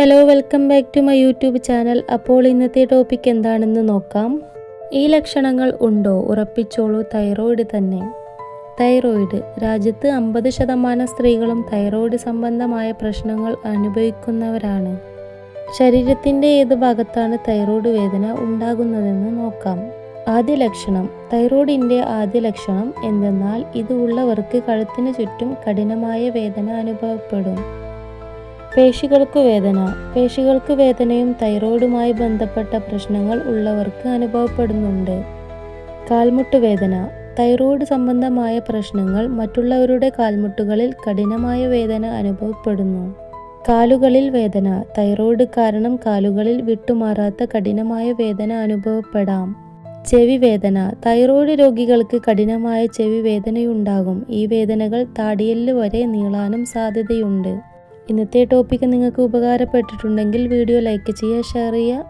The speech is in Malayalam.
Hello welcome back to my YouTube channel അപ്പോൾ ഇന്നത്തെ ടോപ്പിക് എന്താണെന്ന് നോക്കാം. ഈ ലക്ഷണങ്ങൾ ഉണ്ടോ? ഉറപ്പിച്ചോളൂ തൈറോയിഡ് തന്നെ. തൈറോയിഡ് രാജ്യത്ത് അമ്പത് ശതമാനം സ്ത്രീകളും തൈറോയിഡ് സംബന്ധമായ പ്രശ്നങ്ങൾ അനുഭവിക്കുന്നവരാണ്. ശരീരത്തിന്റെ ഏത് ഭാഗത്താണ് തൈറോയിഡ് വേദന ഉണ്ടാകുന്നതെന്ന് നോക്കാം. ആദ്യ ലക്ഷണം തൈറോയിഡിന്റെ ആദ്യ ലക്ഷണം എന്തെന്നാൽ ഇത് ഉള്ളവർക്ക് കഴുത്തിന് ചുറ്റും കഠിനമായ വേദന അനുഭവപ്പെടും. പേശികൾക്ക് വേദന. പേശികൾക്ക് വേദനയും തൈറോയിഡുമായി ബന്ധപ്പെട്ട പ്രശ്നങ്ങൾ ഉള്ളവർക്ക് അനുഭവപ്പെടുന്നുണ്ട്. കാൽമുട്ട് വേദന. തൈറോയിഡ് സംബന്ധമായ പ്രശ്നങ്ങൾ മറ്റുള്ളവരുടെ കാൽമുട്ടുകളിൽ കഠിനമായ വേദന അനുഭവപ്പെടുന്നു. കാലുകളിൽ വേദന. തൈറോയിഡ് കാരണം കാലുകളിൽ വിട്ടുമാറാത്ത കഠിനമായ വേദന അനുഭവപ്പെടാം. ചെവി വേദന. തൈറോയിഡ് രോഗികൾക്ക് കഠിനമായ ചെവി വേദനയുണ്ടാകും. ഈ വേദനകൾ താടിയെല്ല് വരെ നീളാനും സാധ്യതയുണ്ട്. ഇന്നത്തെ ടോപ്പിക്ക് നിങ്ങൾക്ക് ഉപകാരപ്പെട്ടിട്ടുണ്ടെങ്കിൽ വീഡിയോ ലൈക്ക് ചെയ്യുക ഷെയർ ചെയ്യുക.